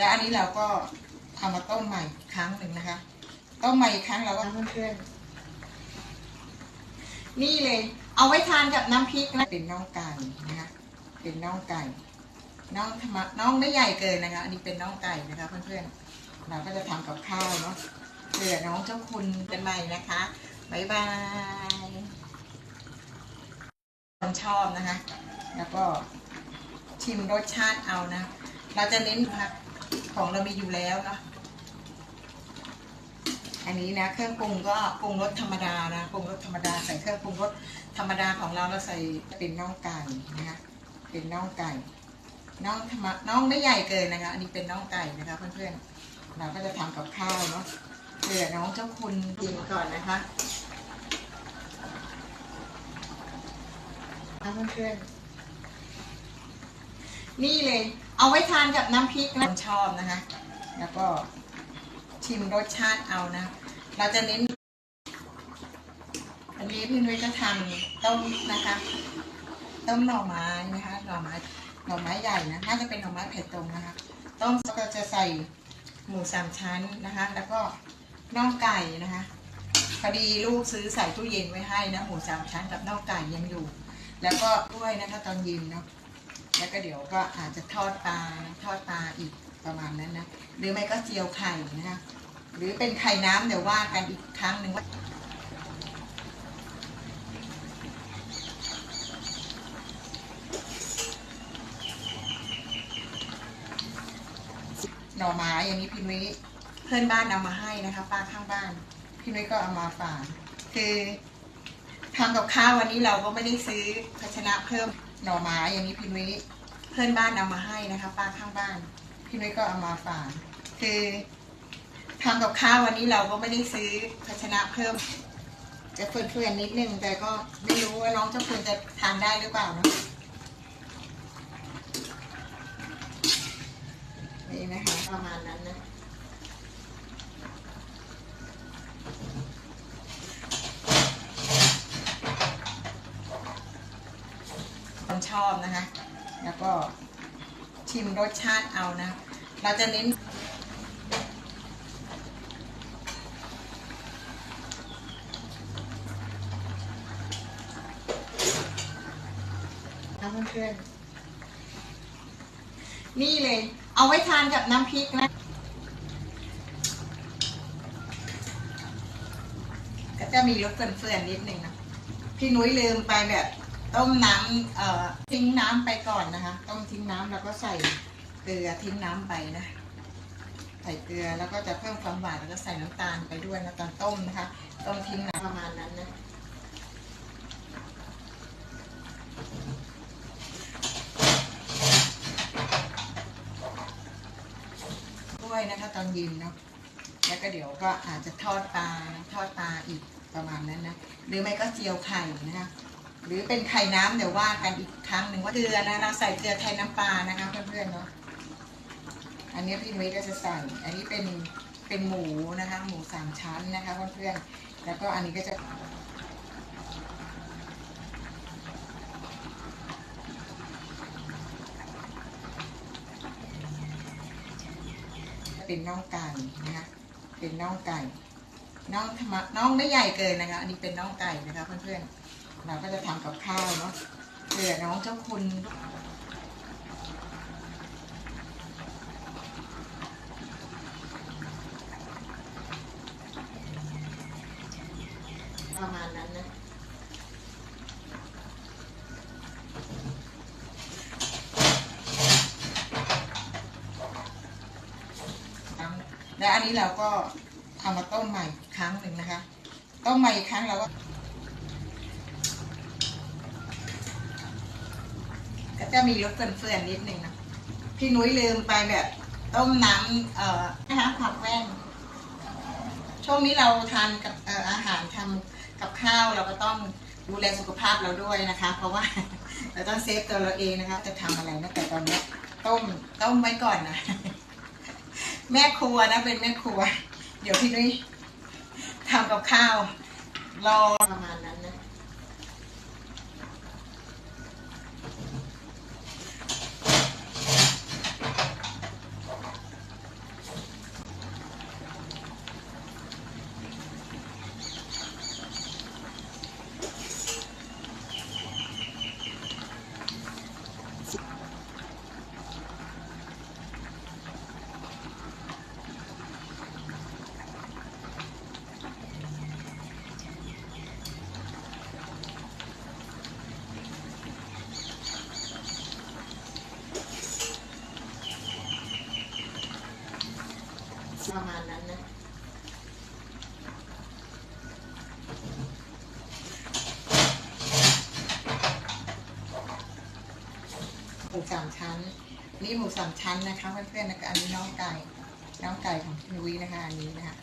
และอันนี้เราก็เอามาต้มใหม่ครั้งหนึ่งนะคะ ต้มใหม่อีกครั้งเราก็เพื่อนๆนี่เลย เอาไว้ทานกับน้ำพริกนะเป็นน่องไก่นะคะ เป็นน่องไก่น่องธรรมะน่องไม่ใหญ่เกินนะคะ อันนี้เป็นน่องไก่นะคะ เพื่อนๆ เราก็จะทำกับข้าวเนาะเผื่อน้องเจ้าคุณกันใหม่นะคะบ๊ายบายคนชอบนะคะ แล้วก็ชิมรสชาติเอานะ เราจะเน้นผัก ของเรามีอยู่แล้วนะ อันนี้นะเครื่องปรุงก็ปรุงรสธรรมดานะปรุงรสธรรมดาใส่เครื่องปรุงรสธรรมดาของเราเราใส่เป็นน่องไก่นะคะเป็นน่องไก่น่องธรรมน่องไม่ใหญ่เกินนะคะ อันนี้เป็นน่องไก่นะคะเพื่อนๆเราก็จะทำกับข้าวเนาะเผื่อน้องเจ้าคุณกินก่อนนะคะนะเพื่อนๆ นี่เลย เอาไว้ทานกับน้ำพริกนะชอบนะคะ แล้วก็ชิมรสชาติเอานะ เราจะเน้น อันนี้พี่นุ้ยจะทำต้มนะคะ ต้มหน่อไม้นะคะ หน่อไม้ หน่อไม้ใหญ่นะ น่าจะเป็นหน่อไม้เผ็ดตรงนะคะ ต้มก็จะใส่หมูสามชั้นนะคะ แล้วก็น่องไก่นะคะพอดีลูกซื้อใส่ตู้เย็นไว้ให้นะหมูสามชั้นกับน่องไก่ยังอยู่ แล้วก็ด้วยนะคะตอนเย็นเนาะ แล้วก็เดี๋ยวก็อาจจะทอดปลาทอดปลาอีกประมาณนั้นนะหรือไม่ก็เจียวไข่นะคะหรือเป็นไข่น้ำเดี๋ยวว่ากันอีกครั้งหนึ่งว่าหน่อไม้อย่างนี้พี่นุ้ยเพื่อนบ้านเอามาให้นะคะป้าข้างบ้าน พี่นุ้ยก็เอามาฝากคือ ทำกับข้าววันนี้เราก็ไม่ได้ซื้อภาชนะเพิ่มหน่อไม้อย่างนี้พี่นุ้ยเพื่อนบ้านเอามาให้นะคะป้าข้างบ้าน พี่นุ้ยก็เอามาฝากคือทำกับข้าววันนี้เราก็ไม่ได้ซื้อภาชนะเพิ่ม จะเฟื่อนๆนิดนึงแต่ก็ไม่รู้ว่าน้องเจ้าคุณจะทานได้หรือเปล่านะนี่นะคะประมาณนั้นนะ ชอบนะคะ แล้วก็ชิมรสชาติเอานะ เราจะเน้นนะเพื่อนๆนี่เลย เอาไว้ทานกับน้ำพริกนะ ก็จะมีรสเฟื่อนๆนิดนึงนะ พี่นุ้ยลืมไปแบบ ต้มน้ำเอ่อทิ้งน้ำไปก่อนนะคะ ต้มทิ้งน้ำแล้วก็ใส่เกลือทิ้งน้ำไปนะ ใส่เกลือแล้วก็จะเพิ่มความหวานแล้วก็ใส่น้ำตาลไปด้วยนะตอนต้มนะคะ ต้มทิ้งน้ำประมาณนั้นนะด้วยนะคะตอนย็นเนาะ แล้วก็เดี๋ยวก็อาจจะทอดปลาทอดปลาอีกประมาณนั้นนะ หรือไม่ก็เจียวไข่นะคะ หรือเป็นไข่น้ำเดี๋ยวว่ากันอีกครั้งหนึ่งว่าเกลือนะเราใส่เกลือแทนน้ำปลานะคะเพื่อนๆเนาะอันนี้พี่นุ้ยก็จะใส่อันนี้เป็นเป็นหมูนะคะ หมูสามชั้นนะคะเพื่อนๆแล้วก็อันนี้ก็จะเป็นน่องไก่นะคะเป็นน่องไก่น่องธรรมะน่องไม่ใหญ่เกินนะคะ อันนี้เป็นน่องไก่นะคะเพื่อนๆ เราก็จะทำกับข้าวเนาะเผื่อน้องเจ้าคุณประมาณนั้นนะและอันนี้เราก็เอามาต้มใหม่ครั้งหนึ่งนะคะ ต้มใหม่อีกครั้งเราก็ ก็จะมีรสเฟื่อนๆนิดนึงนะพี่นุ้ยลืมไปแบบ ต้มน้ำเอ่อนะคะผักแว่นช่วงนี้เราทานกับเอ่ออาหารทำกับข้าวเราก็ต้องดูแลสุขภาพเราด้วยนะคะ เพราะว่าเราต้องเซฟตัวเราเองนะคะ จะทำอะไรนะแต่ตอนนี้ต้มต้มไว้ก่อนนะ แม่ครัวนะเป็นแม่ครัว เดี๋ยวพี่นุ้ยทำกับข้าวรอประมาณนั้น สามชั้น นี่หมูสามชั้นนะคะเพื่อนๆนะคะอันนี้น้องไก่น้องไก่ของพี่นุ้ยนะคะอันนี้นะคะ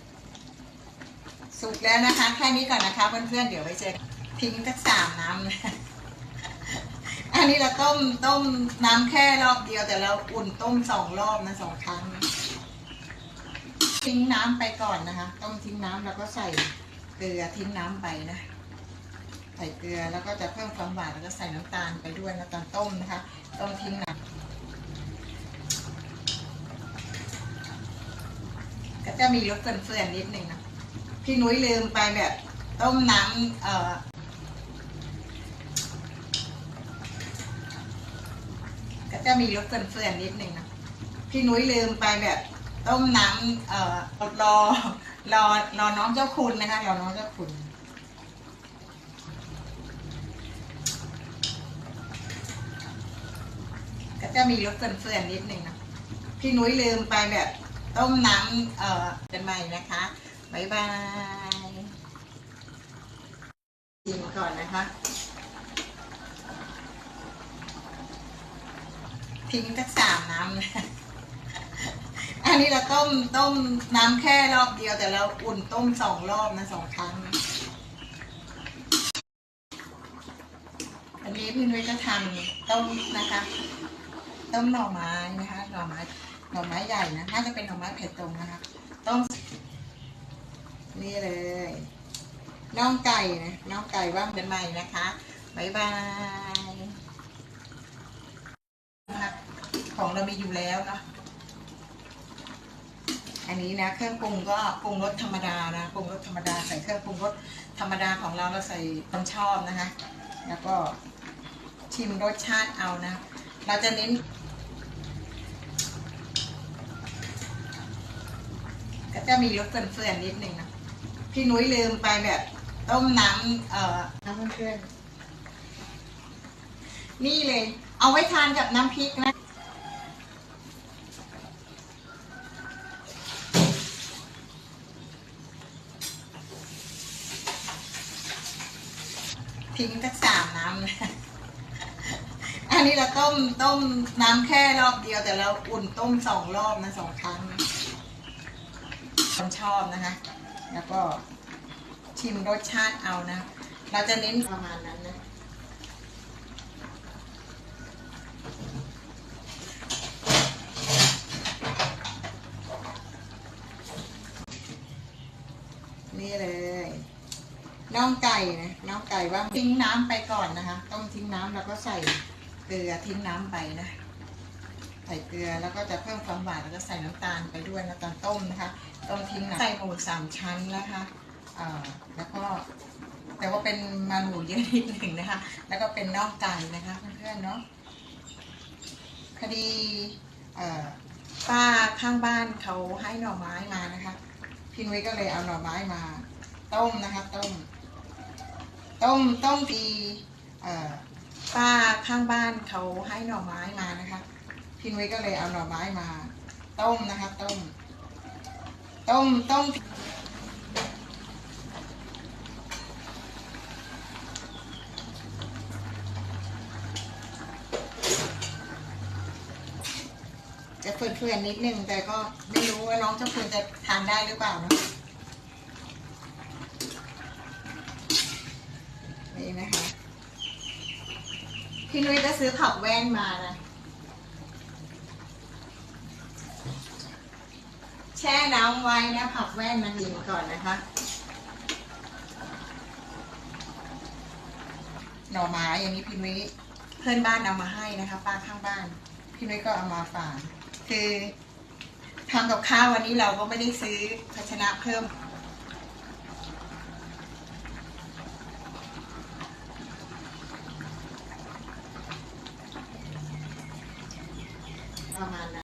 สุกแล้วนะคะ แค่นี้ก่อนนะคะเพื่อนๆเดี๋ยวไว้เจอทิ้งสักสามน้ำนะอันนี้เราต้มต้มน้ำแค่รอบเดียวแต่เราอุ่นต้มสองรอบนะสองครั้ง ทิ้งน้ำไปก่อนนะคะ ต้มทิ้งน้ำแล้วก็ใส่เกลือทิ้งน้ำไปนะ ใส่เกลือแล้วก็จะเพิ่มความหวานแล้วก็ใส่น้ำตาลไปด้วยนะตอนต้มนะคะต้มทิ้งน้ำก็จะมีรสเฟื่อนๆนิดหนึ่งนะพี่นุ้ยลืมไปแบบต้มน้ำเอ่อก็จะมีรสเฟื่อนๆนิดหนึ่งนะพี่นุ้ยลืมไปแบบต้มน้ำเอ่อรอรอรอน้องเจ้าคุณนะคะรอน้องเจ้าคุณ จะมีรสเฟื่อนๆนิดหนึ่งนะพี่นุ้ยลืมไปแบบต้มน้ำเอ่อกันใหม่นะคะบ๊ายบายกินก่อนนะคะทิ้งสักสามน้ำนะอันนี้เราต้มต้มน้ำแค่รอบเดียวแต่เราอุ่นต้มสองรอบนะสองครั้ง อันนี้พี่นุ้ยจะทำต้มนะคะ ต้มหน่อไม้นะคะหน่อไม้หน่อไม้ใหญ่นะน่าจะเป็นหน่อไม้เผ็ดตรงนะคะต้มนี่เลยน่องไก่นะน่องไก่ว่างเป็นใหม่นะคะบ๊ายบายนะคะของเรามีอยู่แล้วนะอันนี้นะเครื่องปรุงก็ปรุงรสธรรมดานะปรุงรสธรรมดาใส่เครื่องปรุงรสธรรมดาของเราเราใส่ความชอบนะคะ แล้วก็ชิมรสชาติเอานะ เราจะเน้น จะมีรสเฟื่อนๆนิดนึงนะพี่นุ้ยลืมไปแบบ ต้มน้ำเอ่อน้ำเพื่อนๆนี่เลย เอาไว้ทานกับน้ำพริกนะทิ้งสักสามน้ำนะอันนี้เราต้มต้มน้ำแค่รอบเดียวแต่เราอุ่นต้มสองรอบนะสองครั้ง ชอบนะคะ แล้วก็ชิมรสชาติเอานะ เราจะเน้นประมาณนั้นนะนี่เลยน่องไก่นะน่องไก่ว่าทิ้งน้ำไปก่อนนะคะ ต้มทิ้งน้ำแล้วก็ใส่เกลือทิ้งน้ำไปนะ ใส่เกลือแล้วก็จะเพิ่มความหวานแล้วก็ใส่น้ำตาลไปด้วยนะตอนต้มนะคะต้มทิ้งน้ำใส่หมูสามชั้นนะคะเอ่อแล้วก็แต่ว่าเป็นมันหมูเยอะนิดหนึ่งนะคะ แล้วก็เป็นน่องไก่นะคะเพื่อนๆเนาะคดีเอ่อป้าข้างบ้านเขาให้หน่อไม้มานะคะ พี่นุ้ยก็เลยเอาหน่อไม้มา ต้มนะคะ ต้ม ต้มต้มทีเอ่อป้าข้างบ้านเขาให้หน่อไม้มานะคะ พี่นุ้ยก็เลยเอาหน่อไม้มา ต้มนะคะ ต้ม ต้มต้มจะเฟื่อนๆนิดนึง แต่ก็ไม่รู้ว่าน้องเจ้าคุณจะทานได้หรือเปล่านะนี่นะคะ พี่นุ้ยก็ซื้อผักแว่นมานะ แช่น้ำไว้นะผักแว่นนะกินก่อนนะคะ หน่อไม้อย่างนี้พี่นุ้ยเพื่อนบ้านเอามาให้นะคะป้าข้างบ้าน พี่นุ้ยก็เอามาฝากคือทำกับข้าววันนี้เราก็ไม่ได้ซื้อภาชนะเพิ่ม